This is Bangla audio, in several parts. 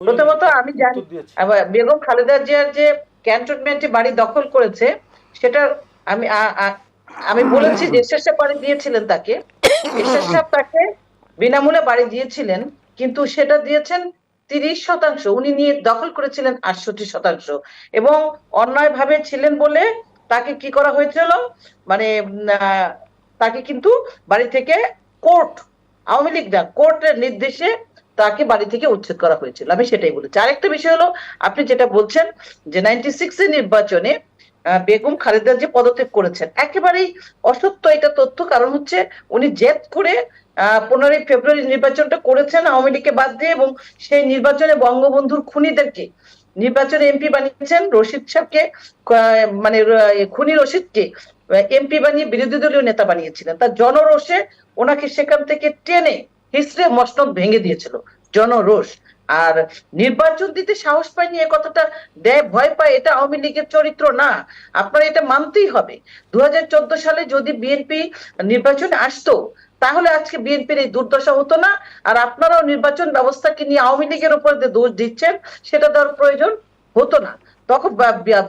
প্রথমত আমি জানি বেগম খালেদা জিয়ার যে ক্যান্টনমেন্টে বাড়ি দখল করেছে সেটা আমি আমি বলেছি যে সাহেব বাড়ি দিয়েছিলেন তাকে। তাকে বিনামূল্যে বাড়ি দিয়েছিলেন কিন্তু সেটা দিয়েছেন তিরিশ শতাংশ। উনি নিয়ে দখল করেছিলেন আটষট্টি শতাংশ। এবং অন্যায় ভাবে ছিলেন বলে তাকে কি করা হয়েছিল? মানে তাকে কিন্তু বাড়ি থেকে কোর্ট আওয়ামী লীগ না কোর্টের নির্দেশে তাকে বাড়ি থেকে উচ্ছেদ করা হয়েছিল। আমি সেটাই বলেছি। আরেকটা বিষয় হলো আপনি যেটা বলছেন যে নাইনটি সিক্স এর নির্বাচনে বেগম খালেদা যে পদত্যাগ করেছেন একেবারেই অসত্য এটা তথ্য। কারণ হচ্ছে উনি জেদ করে পনেরোই ফেব্রুয়ারি নির্বাচনটা করেছেন আওয়ামী লীগকে বাদ দিয়ে এবং সেই নির্বাচনে বঙ্গবন্ধুর খুনিদেরকে নির্বাচনে এমপি বানিয়েছেন রশিদ সাহেবকে আহ, মানে খুনি রশিদকে এমপি বানিয়ে বিরোধী দলীয় নেতা বানিয়েছিলেন। তার জনরোষে ওনাকে সেখান থেকে টেনে হিসড়ে মসনদ ভেঙে দিয়েছিল। জনরোষ। আর নির্বাচন দিতে সাহস পায়নি এ কথাটা। দেয় ভয় পায় এটা আওয়ামী লীগের চরিত্র না। আপনার এটা মানতেই হবে। দু হাজার চোদ্দ সালে যদি বিএনপি নির্বাচনে আসতো, তাহলে আজকে বিএনপির এই দুর্দশা হতো না। আর আপনারাও নির্বাচন ব্যবস্থাকে নিয়ে আওয়ামী লীগের উপর যে দোষ দিচ্ছেন, সেটা দেওয়ার প্রয়োজন হতো না। তখন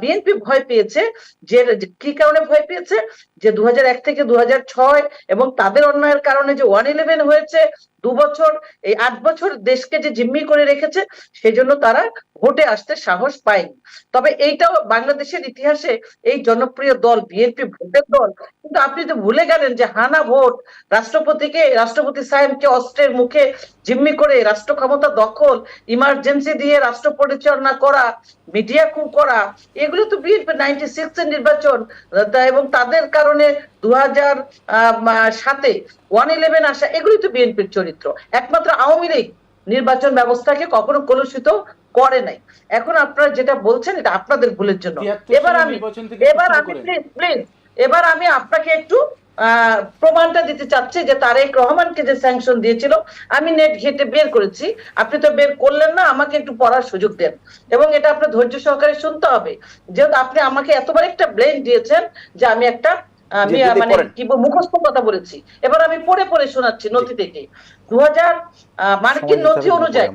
বিএনপি ভয় পেয়েছে যে কি কারণে ভয় পেয়েছে? যে দু হাজার এক থেকে দু হাজার ছয় এবং তাদের অন্যায়ের কারণে যে ওয়ান ইলেভেন হয়েছে দু বছর, এই আট বছর দেশকে যে জিম্মি করে রেখেছে সেই জন্য তারা ভোটে আসতে সাহস পায়নি। তবে এইটাও বাংলাদেশের ইতিহাসে এই জনপ্রিয় দল, বিএনপি ভোটের দল, কিন্তু আপনি তো ভুলে গেলেন যে হানা ভোট, রাষ্ট্রপতিকে, রাষ্ট্রপতি সাহেবকে অস্ত্রের মুখে জিম্মি করে রাষ্ট্র ক্ষমতা দখল, ইমার্জেন্সি দিয়ে রাষ্ট্র পরিচালনা করা, মিডিয়া কু করা, এগুলো তো বিএনপি নাইনটি সিক্স এর নির্বাচন এবং তাদের কারণে দু হাজার সাতে ওয়ান ইলেভেন আসা এগুলোই তো বিএনপির চরিত্র। একমাত্র আওয়ামী লীগ নির্বাচন ব্যবস্থাকে কখনো কলুষিত করে নাই। এখন আপনারা যেটা বলছেন এটা আপনাদের ভুলের জন্য। এবার আমি এবার আমি প্লিজ প্লিজ এবার আমি আপনাকে একটু প্রমাণটা দিতে চাচ্ছি যে তারেক রহমানকে যে স্যাংশন দিয়েছিল আমি নেট ঘেটে বের করেছি। আপনি তো বের করলেন না আমাকে একটু পড়ার সুযোগ দেন। এবং এটা আপনার ধৈর্য সহকারে শুনতে হবে। যেহেতু আপনি আমাকে এতবার একটা ব্লেম দিয়েছেন যে আমি একটা আমি মানে কি মুখস্থ কথা বলেছি। এবার আমি পড়ে পড়ে শোনাচ্ছি নথি থেকে দু হাজার মার্কিন নথি অনুযায়ী।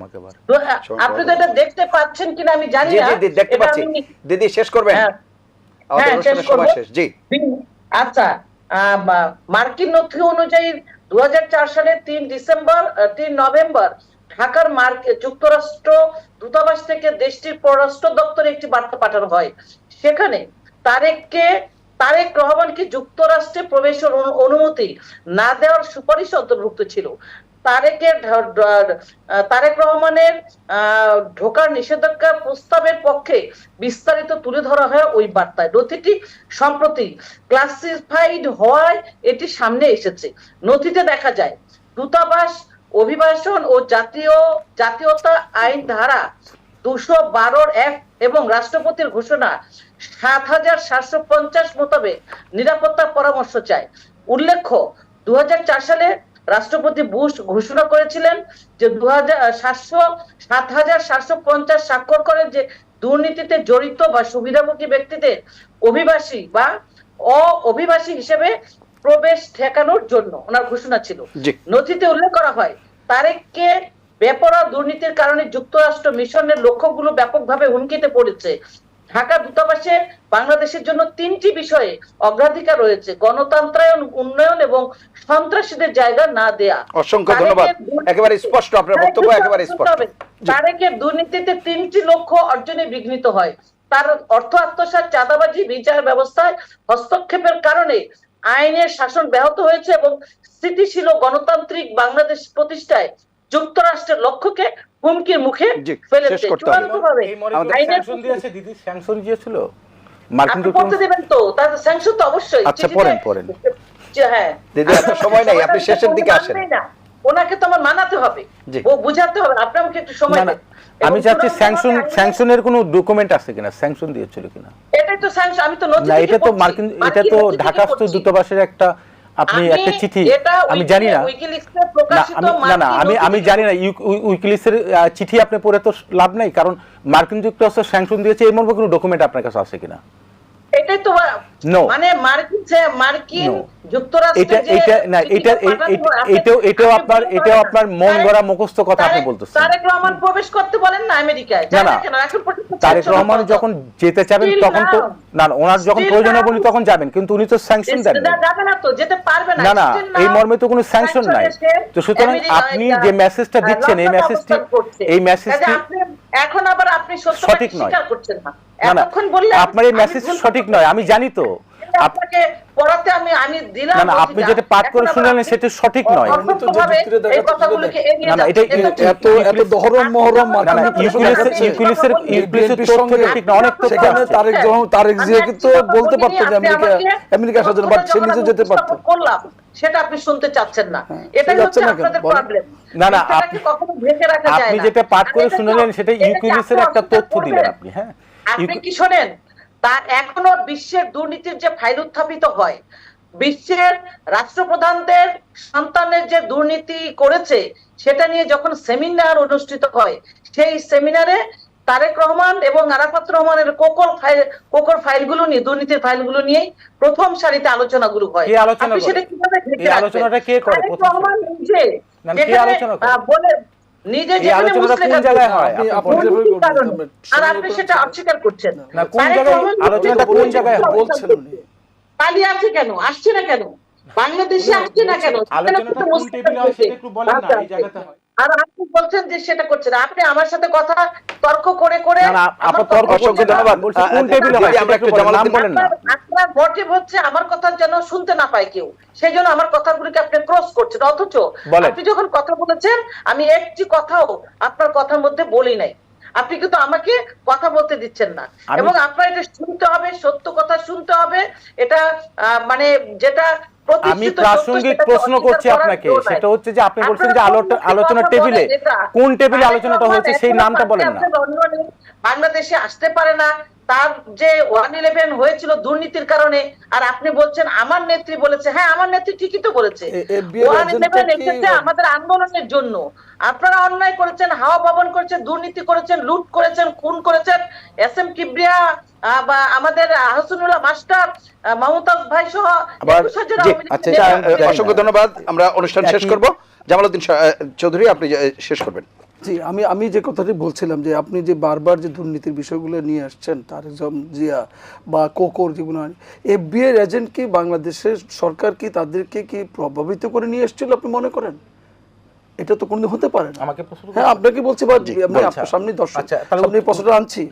আপনি তো এটা দেখতে পাচ্ছেন কিনা আমি জানি না। দেখতে পাচ্ছি। দিদি শেষ করবেন? হ্যাঁ। হ্যাঁ, শেষ করব। জি। আচ্ছা মার্কিন নথি অনুযায়ী দু সালের তিন ডিসেম্বর তিন নভেম্বর ঢাকার মার্ক যুক্তরাষ্ট্র দূতাবাস থেকে দেশটির পররাষ্ট্র দপ্তরে একটি বার্তা পাঠানো হয়। সেখানে তারেককে তারেক রহমানকে যুক্তরাষ্ট্রে প্রবেশের অনুমতি না দেওয়ার সুপারিশ অন্তর্ভুক্ত ছিল? তারেকের তারেক রহমানের ঢোকার প্রস্তাবের পক্ষে বিস্তারিত তুলে ধরা হয় ওই বার্তায়। নথিটি সম্প্রতি ক্লাসিফাইড হওয়ায় এটি সামনে এসেছে। নথিতে দেখা যায়, দূতাবাস, অভিবাসন ও জাতীয়, জাতীয়তা আইন ধারা দুশো বারোর এক এবং রাষ্ট্রপতির ঘোষণা সাত হাজার সাতশো পঞ্চাশ মোতাবেক নিরাপত্তার পরামর্শ চায় উল্লেখ্য দু সালে রাষ্ট্রপতি বুশ ঘোষণা করেছিলেন যে দু হাজার সাতশো সাত হাজার সাতশো পঞ্চাশ স্বাক্ষর করেন যে দুর্নীতিতে জড়িত বা সুবিধাভোগী ব্যক্তিদের অভিবাসী বা অ অভিবাসী হিসেবে প্রবেশ ঠেকানোর জন্য ওনার ঘোষণা ছিল। নথিতে উল্লেখ করা হয় তারেককে বেপরা দুর্নীতির কারণে যুক্তরাষ্ট্র মিশনের লক্ষ্যগুলো ব্যাপকভাবে হুমকিতে পড়েছে। ঢাকা দূতাবাসে বাংলাদেশের জন্য তিনটি বিষয়ে অগ্রাধিকার রয়েছে গণতন্ত্রায়ন উন্নয়ন এবং সন্ত্রাসীদের জায়গা না দেয়া। অসংখ্য ধন্যবাদ। একেবারে স্পষ্ট আপনার বক্তব্য একেবারে স্পষ্ট। তারেকের দুর্নীতিতে তিনটি লক্ষ্য অর্জনে বিঘ্নিত হয়। তার অর্থ আত্মসাৎ চাঁদাবাজি বিচার ব্যবস্থায় হস্তক্ষেপের কারণে আইনের শাসন ব্যাহত হয়েছে এবং স্থিতিশীল গণতান্ত্রিক বাংলাদেশ প্রতিষ্ঠায় যুক্তরাষ্ট্রের লক্ষ্যকে হুমকির মুখে আইনের দিয়েছে দিদি স্যাংশন দিয়েছিল? মার্কিন আপনি দেবেন তো তাতে স্যাংশন তো অবশ্যই। আচ্ছা, পড়েন, পড়েন। হ্যাঁ দিদি, আপনার সময় নেই, আপনি শেষের দিকে আসেন। ওনাকে তো আমার মানাতে হবে। ও বুঝাতে হবে আপনি আমাকে একটু সময় না না আমি চাচ্ছি স্যাংশন স্যাংশনের কোনো ডকুমেন্ট আছে কিনা স্যাংশন দিয়েছিল কিনা? এটাই তো স্যাংশন আমি তো নথি এটা তো মার্কিন এটা তো ঢাকাস্থ দূতাবাসের একটা আপনি একটা চিঠি আমি জানি না। না আমি না না আমি আমি জানি না উইকিলিক্সের চিঠি আপনি পড়ে তো লাভ নাই কারণ মার্কিন যুক্তরাষ্ট্র স্যাংশন দিয়েছে এই মর্মে কোনো ডকুমেন্ট আপনার কাছে আছে কিনা? এটাই তো. মানে মার্কিন মার্কিন এটা এটা না এটা এ- পাঠানো এটা- আপনি- এটাও এটাও আপনার এটাও আপনার মন গড়া মুখস্থ কথা আপনি বলতেছেন। তারেক রহমান প্রবেশ করতে বলেন না আমেরিকায়। না, জানেন না। কেন? এখন পর্যন্ত তারেক রহমান যখন যেতে চাবেন তখন তো না না, ওনার যখন প্রয়োজন হবে তখন যাবেন কিন্তু উনি তো স্যাংশন দেন না তো যেতে পারবে না। এই মর্মে তো কোনো স্যাংশন নাই। তো সুতরাং আপনি যে মেসেজটা দিচ্ছেন এই মেসেজটি এই মেসেজটি এখন আবার আপনি সঠিক নয়। করছেন না। এতক্ষণ বললেন আপনার এই মেসেজ সঠিক নয় আমি জানি তো। আপনাকে পড়াতে আমি আমি দিলাম না না আপনি যেটা পাঠ করে শুনালেন সেটা সঠিক নয়। এই কথাগুলোকে এড়িয়ে না, না, এটা- এত এত দহরম মহরম না না BNP তথ্য ঠিক না অনেক তথ্য আছে। তারেক রহমান তারেক জিয়া কিন্তু বলতে পারতো যে আমেরিকা আপনি আমেরিকা বাট সে নিজে যেতে পারতো। করলাম সেটা আপনি শুনতে চাচ্ছেন না। হ্যাঁ, এটাই হচ্ছে না? আপনাদের প্রবলেম না, না, আপনি- কখনো ঢেকে রাখা যায় আপনি যেটা পাঠ করে শুনলেন সেটা আপনি একটা তথ্য দিলেন আপনি হ্যাঁ আপনি কি শোনেন? তা এখনও বিশ্বের দুর্নীতির যে ফাইল উত্থাপিত হয় বিশ্বের রাষ্ট্রপ্রধানদের সন্তানের যে দুর্নীতি করেছে সেটা নিয়ে যখন সেমিনার অনুষ্ঠিত হয় সেই সেমিনারে তারেক রহমান এবং আরাফাত রহমানের কোকর ফাইল কোকর ফাইলগুলো নিয়ে দুর্নীতির ফাইলগুলো নিয়েই প্রথম সারিতে আলোচনাগুলো হয়। আলোচনা আপনি সেটা কীভাবে আলোচনাটা কে করে প্রথম রহমান নিজে বলে নিজে যেখানে কোন জায়গায় হয়? আর আপনি সেটা অস্বীকার করছেন। না, কোন জায়গায় আলোচনাটা কোন জায়গায় বলছেন বলছেন পালিয়ে আছে কেন? আসছে না কেন? বাংলাদেশে আসছে না কেন? হয় আচ্ছা, এই জায়গাতে হয়। আর আপনি বলছেন যে সেটা করছেন আপনি আমার সাথে কথা তর্ক করে করে আপনার হয় মোটিভ হচ্ছে আমার যেন শুনতে না পায় কেউ। সেই জন্য আমার কথাগুলিকে আপনি ক্রস করছেন। অথচ আপনি যখন কথা বলেছেন আমি একটি কথাও আপনার কথার মধ্যে বলি নাই। আপনি কিন্তু আমাকে কথা বলতে দিচ্ছেন না। এবং আপনার এটা শুনতে হবে সত্য কথা শুনতে হবে। এটা আহ, মানে যেটা আমি প্রাসঙ্গিক প্রশ্ন করছি আপনাকে। সেটা হচ্ছে যে আপনি বলছেন যে আলোচনার টেবিলে কোন টেবিলে আলোচনাটা হয়েছে সেই নামটা বলেন না। বাংলাদেশে আসতে পারে না। তার যে ওয়ান ইলেভেন হয়েছিল দুর্নীতির কারণে আর আপনি বলছেন আমার নেত্রী বলেছে। হ্যাঁ আমার নেত্রী ঠিকই তো বলেছে। ওয়ান ইলেভেন এসেছে আমাদের আন্দোলনের জন্য। আপনারা অন্যায় করেছেন হাওয়া ভবন করেছেন দুর্নীতি করেছেন লুট করেছেন খুন করেছেন। এস এম কিবরিয়া বা আমাদের হাসনুল্লাহ মাস্টার মমতাজ ভাই সহ আচ্ছা অসংখ্য ধন্যবাদ। আমরা অনুষ্ঠান শেষ করব। জামালউদ্দিন আহ, চৌধুরী আপনি শেষ করবেন। জি, আমি আমি যে কথাটি বলছিলাম যে আপনি যে বারবার যে দুর্নীতির বিষয়গুলো নিয়ে আসছেন তারেক জিয়া বা কোকর যেগুলো এফবিআই এজেন্ট কি বাংলাদেশের সরকার কি তাদেরকে কি প্রভাবিত করে নিয়ে এসেছিল আপনি মনে করেন? এটা তো কোনোদিন হতে পারে না। আমাকে হ্যাঁ আপনাকে বলছি বা আমি আপনার সামনে দর্শক। আচ্ছা, সামনে প্রশ্নটা আনছি।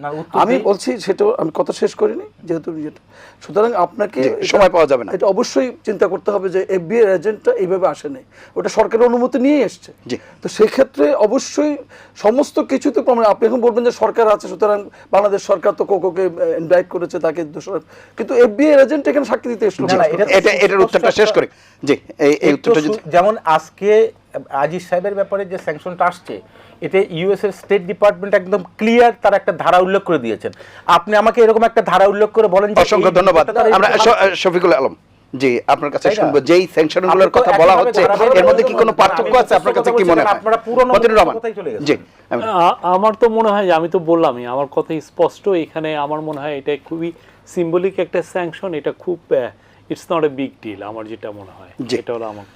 আমি বলছি সেটা আমি কথা শেষ করিনি যেহেতু যেটা সুতরাং আপনাকে সময় পাওয়া যাবে না। এটা অবশ্যই চিন্তা করতে হবে যে এফবিআই এজেন্টটা এইভাবে আসে নাই। ওটা সরকারের অনুমতি নিয়েই এসছে। তো সেক্ষেত্রে অবশ্যই সমস্ত কিছুতে প্রমাণ আপনি এখন বলবেন যে সরকার আছে সুতরাং বাংলাদেশ সরকার তো কোকোকে ইনভাইট করেছে তাকে দোষারোপ কিন্তু এফবিআই এজেন্ট এখানে সাক্ষী দিতে এসলো। এটা- এটা এটার উত্তরটা শেষ করে। জি এই উত্তরটা যেমন আজকে আজিজ সাহেবের ব্যাপারে যে স্যাংশনটা আসছে এতে ইউএস এর স্টেট ডিপার্টমেন্ট একদম ক্লিয়ার তার একটা ধারা উল্লেখ করে দিয়েছেন। আপনি আমাকে এরকম একটা ধারা উল্লেখ করে বলেন অসংখ্য ধন্যবাদ। আমরা শফিকুল আলম জি আপনার কাছে শুনব। যেই স্যাংশনগুলোর কথা বলা হচ্ছে এর মধ্যে কি কোনো পার্থক্য আছে? আপনার কাছে কি মনে হয়? আপনারা পুরনো রহমান। কথাই চলে গেছেন। জি আমার তো মনে হয় আমি তো বললামই আমার কথা স্পষ্ট এখানে আমার মনে হয় এটা খুবই সিম্বলিক একটা স্যাংশন এটা খুব it's not a big deal আমার যেটা মনে হয়। এটা হলো আমার।